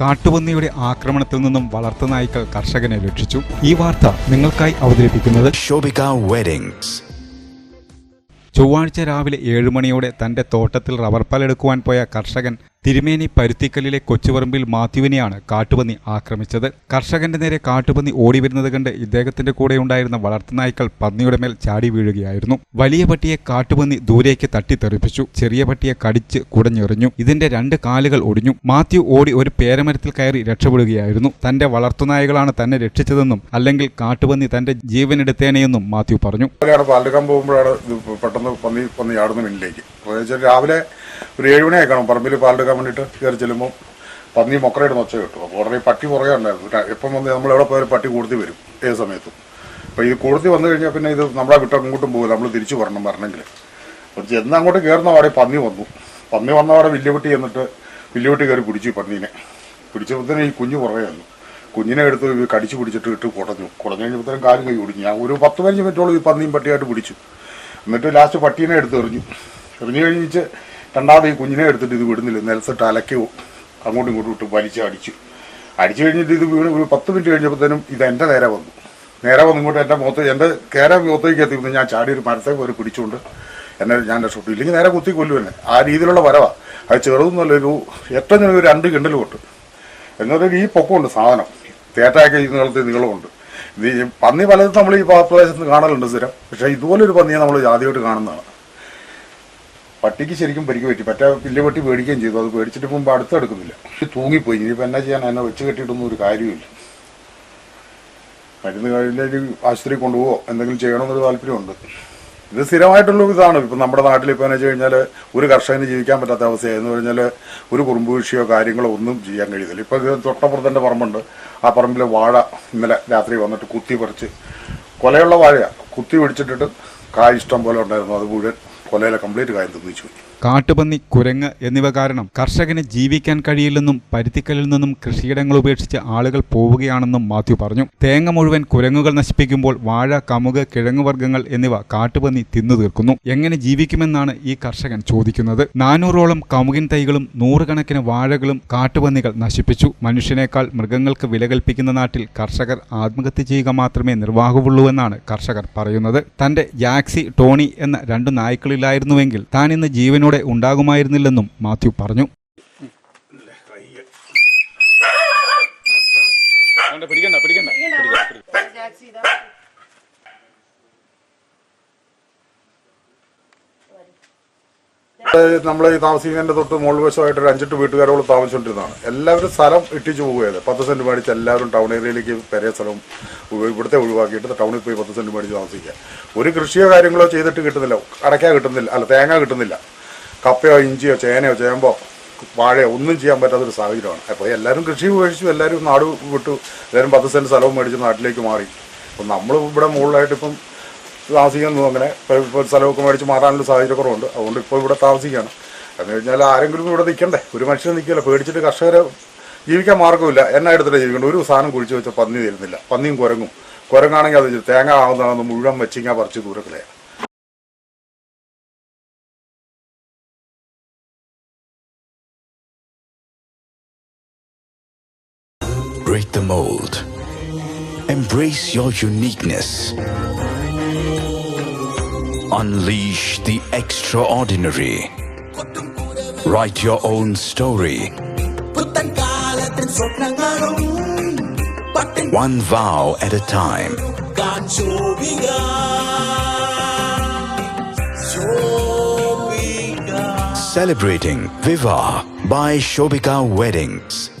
കാട്ടുപന്നിയുടെ ആക്രമണത്തിൽ നിന്നും വളർത്തുനായ്ക്കൾ കർഷകനെ രക്ഷിച്ചു ഈ വാർത്ത നിങ്ങൾക്കായി അവതരിപ്പിക്കുന്നത് ശോഭിക Weddings. ചൊവ്വാഴ്ച രാവിലെ ഏഴു മണിയോടെ തന്റെ തോട്ടത്തിൽ റബ്ബർ പാലെടുക്കുവാൻ പോയ കർഷകൻ തിരുമേനി പരുത്തിക്കല്ലിലെ കൊച്ചുപറമ്പിൽ മാത്യുവിനെയാണ് കാട്ടുപന്നി ആക്രമിച്ചത്. കർഷകന്റെ നേരെ കാട്ടുപന്നി ഓടി വരുന്നത് കണ്ട് ഇദ്ദേഹത്തിന്റെ കൂടെ ഉണ്ടായിരുന്ന വളർത്തുനായ്ക്കൾ പന്നിയുടെ മേൽ ചാടി വീഴുകയായിരുന്നു. വലിയ പട്ടിയെ കാട്ടുപന്നി ദൂരേക്ക് തട്ടിത്തെറിപ്പിച്ചു. ചെറിയ പട്ടിയെ കടിച്ച് കുടഞ്ഞെറിഞ്ഞു. ഇതിന്റെ രണ്ട് കാലുകൾ ഒടിഞ്ഞു. മാത്യു ഓടി ഒരു പേരമരത്തിൽ കയറി രക്ഷപ്പെടുകയായിരുന്നു. തന്റെ വളർത്തുനായകളാണ് തന്നെ രക്ഷിച്ചതെന്നും അല്ലെങ്കിൽ കാട്ടുപന്നി തന്റെ ജീവനെടുത്തേനെയെന്നും മാത്യു പറഞ്ഞു. പോകുമ്പോഴാണ് പെട്ടെന്ന് പന്നി പന്നി ആടുന്ന മില്ലിലേക്ക്. വെച്ചാൽ രാവിലെ ഒരു ഏഴ് മണിയായി കാണും പറമ്പിൽ പാലെടുക്കാൻ വേണ്ടിയിട്ട് കയറി ചെല്ലുമ്പോൾ പന്നി മൊക്കറയുടെ ഒച്ച കിട്ടും. അപ്പോൾ ഉടനെ പട്ടി കുറേ ഉണ്ടായിരുന്നു. എപ്പം വന്ന് നമ്മൾ എവിടെ പോയാലും പട്ടി കൂടുതൽ വരും ഏത് സമയത്തും. അപ്പോൾ ഇത് കൂടുതൽ വന്നു കഴിഞ്ഞാൽ പിന്നെ ഇത് നമ്മളെ വിട്ട് അങ്ങോട്ടും പോകും നമ്മൾ തിരിച്ചു വരണം വരണമെങ്കിൽ അപ്പോൾ ചെന്ന് അങ്ങോട്ട് കയറുന്ന അവിടെ പന്നി വന്നു. പന്നി വന്ന അവിടെ വില്ലുപെട്ടി എന്നിട്ട് വില്ലുപെട്ടി കയറി പിടിച്ചു പന്നീനെ. പിടിച്ചപ്പോഴത്തേനും ഈ കുഞ്ഞു പുറകെ വന്നു. കുഞ്ഞിനെ എടുത്ത് കടിച്ചു പിടിച്ചിട്ട് ഇട്ട് കുടഞ്ഞു. കുടഞ്ഞു കഴിഞ്ഞപ്പോഴത്തേനും കാലും കൈ ഒടിഞ്ഞു ഞാൻ ഒരു പത്ത് പതിനഞ്ച് മിനിറ്റോളം ഈ പന്നിയും പട്ടിയായിട്ട് പിടിച്ചു. എന്നിട്ട് ലാസ്റ്റ് പട്ടീനെ എടുത്ത് എറിഞ്ഞു. എറിഞ്ഞു കഴിഞ്ഞിട്ട് രണ്ടാമത് ഈ കുഞ്ഞിനെ എടുത്തിട്ട് ഇത് വിടുന്നില്ല. നിലത്തിട്ട് അലക്കോ അങ്ങോട്ടും ഇങ്ങോട്ടും ഇട്ട് വലിച്ച് അടിച്ചു. അടിച്ചു കഴിഞ്ഞിട്ട് ഇത് വീണ് ഒരു പത്ത് മിനിറ്റ് കഴിഞ്ഞപ്പോഴത്തേനും ഇത് എന്റെ നേരെ വന്നു. നേരെ വന്നു ഇങ്ങോട്ട് എന്റെ മുഖത്ത് എന്റെ കേര മുഖത്തേക്ക് എത്തിയിരുന്നു ഞാൻ ചാടി ഒരു മരത്തെ പോലെ പിടിച്ചുകൊണ്ട് എന്നെ ഞാൻ രക്ഷപ്പെട്ടു ഇല്ലെങ്കിൽ നേരെ കുത്തി കൊല്ലും എന്നെ. ആ രീതിയിലുള്ള വരവാണ് അത് ചെറുതൊന്നുമല്ല ഒരു ഏറ്റവും ഒരു രണ്ട് കിണ്ടൽ കൊട്ട് എന്നൊരു ഈ പൊക്കമുണ്ട് സാധനം. തേറ്റാക്കി നീളത്തിൽ നീളമുണ്ട്. പന്നി പലതും നമ്മൾ ഈ പ്രദേശത്ത് കാണലുണ്ട് സ്ഥിരം. പക്ഷേ ഇതുപോലൊരു പന്നിയെ നമ്മൾ ആദ്യമായിട്ട് കാണുന്നതാണ്. പട്ടിക്ക് ശരിക്കും പരിക്ക് പറ്റി. പറ്റ പില്ല് പട്ടി പേടിക്കുകയും ചെയ്തു. അത് മേടിച്ചിട്ട് മുമ്പ് അടുത്തെടുക്കുന്നില്ല തൂങ്ങിപ്പോയി. ഇനിയിപ്പോൾ എന്നാ ചെയ്യാൻ? എന്നെ വെച്ച് കെട്ടിയിട്ടൊന്നും ഒരു കാര്യമില്ല. മരുന്ന് കഴിഞ്ഞാൽ ആശുപത്രി കൊണ്ടുപോകോ എന്തെങ്കിലും ചെയ്യണമെന്നൊരു താല്പര്യമുണ്ട്. ഇത് സ്ഥിരമായിട്ടുള്ള ഇതാണ്. ഇപ്പം നമ്മുടെ നാട്ടിൽ ഇപ്പോൾ എന്ന് വെച്ച് കഴിഞ്ഞാൽ ഒരു കർഷകന് ജീവിക്കാൻ പറ്റാത്ത അവസ്ഥയായി. എന്ന് പറഞ്ഞാൽ ഒരു കുറുമ്പ് കൃഷിയോ കാര്യങ്ങളോ ഒന്നും ചെയ്യാൻ കഴിയുന്നില്ല. ഇപ്പോൾ ഇത് തൊട്ടപ്പുറത്തിന്റെ പറമ്പുണ്ട്. ആ പറമ്പിൽ വാഴ ഇന്നലെ രാത്രി വന്നിട്ട് കുത്തി പറിച്ച് കൊലയുള്ള വാഴയാണ് കുത്തി പിടിച്ചിട്ടിട്ട് കായ് ഇഷ്ടം പോലെ ഉണ്ടായിരുന്നു. അത് മുഴുവൻ കൊലയിലെ കംപ്ലീറ്റ് കാര്യം പോയി കാട്ടുപന്നി കുരങ്ങ് എന്നിവ കാരണം കർഷകന് ജീവിക്കാൻ കഴിയില്ലെന്നും പരുത്തിക്കലിൽ നിന്നും കൃഷിയിടങ്ങൾ ഉപേക്ഷിച്ച് ആളുകൾ പോവുകയാണെന്നും മാത്യു പറഞ്ഞു. തേങ്ങ മുഴുവൻ കുരങ്ങുകൾ നശിപ്പിക്കുമ്പോൾ വാഴ കമുക് കിഴങ്ങുവർഗങ്ങൾ എന്നിവ കാട്ടുപന്നി തിന്നു തീർക്കുന്നു. എങ്ങനെ ജീവിക്കുമെന്നാണ് ഈ കർഷകൻ ചോദിക്കുന്നത്. നാനൂറോളം കമുകിൻ തൈകളും നൂറുകണക്കിന് വാഴകളും കാട്ടുപന്നികൾ നശിപ്പിച്ചു. മനുഷ്യനേക്കാൾ മൃഗങ്ങൾക്ക് വില കൽപ്പിക്കുന്ന നാട്ടിൽ കർഷകർ ആത്മഹത്യ ചെയ്യുക മാത്രമേ നിർവാഹമുള്ളൂവെന്നാണ് കർഷകർ പറയുന്നത്. തന്റെ ജാക്സി ടോണി എന്ന രണ്ടു നായ്ക്കളില്ലായിരുന്നുവെങ്കിൽ താൻ ഇന്ന് ജീവനോടെ ഉണ്ടാകുമായിരുന്നില്ലെന്നും മാത്യു പറഞ്ഞു. നമ്മൾ ഈ താമസിക്കുന്നതിന്റെ തൊട്ട് മുകൾ വശമായിട്ട് ഒരു അഞ്ചെട്ട് വീട്ടുകാരോട് താമസിച്ചുകൊണ്ടിരുന്നതാണ് എല്ലാവരും സ്ഥലം ഇട്ടിച്ചു പോവുകയത് പത്ത് സെന്റ് മേടിച്ച് എല്ലാവരും ടൗൺ ഏരിയയിലേക്ക് പെരയ സ്ഥലം ഇവിടുത്തെ ഒഴിവാക്കിയിട്ട് ടൗണിൽ പോയി പത്ത് സെന്റ് മേടിച്ച് താമസിക്കുക. ഒരു കൃഷിയോ കാര്യങ്ങളോ ചെയ്തിട്ട് കിട്ടുന്നില്ല. അടയ്ക്ക കിട്ടുന്നില്ല. അല്ല തേങ്ങ കിട്ടുന്നില്ല. കപ്പയോ ഇഞ്ചിയോ ചേനയോ ചേമ്പോ വാഴയോ ഒന്നും ചെയ്യാൻ പറ്റാത്തൊരു സാഹചര്യമാണ്. അപ്പോൾ എല്ലാവരും കൃഷി ഉപേക്ഷിച്ചു. എല്ലാവരും നാട് വിട്ടു. എല്ലാവരും പത്ത് സെന്റ് സ്ഥലവും മേടിച്ച് നാട്ടിലേക്ക് മാറി. അപ്പം നമ്മൾ ഇവിടെ മുകളിലായിട്ട് ഇപ്പം താമസിക്കുന്നു അങ്ങനെ ഇപ്പോൾ സ്ഥലമൊക്കെ മേടിച്ച് മാറാനുള്ള സാഹചര്യക്കുറവുണ്ട് അതുകൊണ്ട് ഇപ്പോൾ ഇവിടെ താമസിക്കുകയാണ്. എന്ന് കഴിഞ്ഞാൽ ആരെങ്കിലും ഇവിടെ നിൽക്കണ്ടേ? ഒരു മനുഷ്യൻ നിൽക്കില്ല. പേടിച്ചിട്ട് കർഷകരെ ജീവിക്കാൻ മാർഗമില്ല എന്നാ എടുത്തിട്ട് ജീവിക്കണം ഒരു സാധനം കുഴിച്ച് വെച്ച പന്നി തരുന്നില്ല. പന്നിയും കുരങ്ങും. കുരങ്ങാണെങ്കിൽ അത് തേങ്ങ ആവുന്നതാണെന്ന് മുഴുവൻ വെച്ചിങ്ങ പറിച്ച് ദൂരക്കളെ Break the mold. Embrace your uniqueness. Unleash the extraordinary. Write your own story. One vow at a time. Celebrating Viva by Shobika Weddings.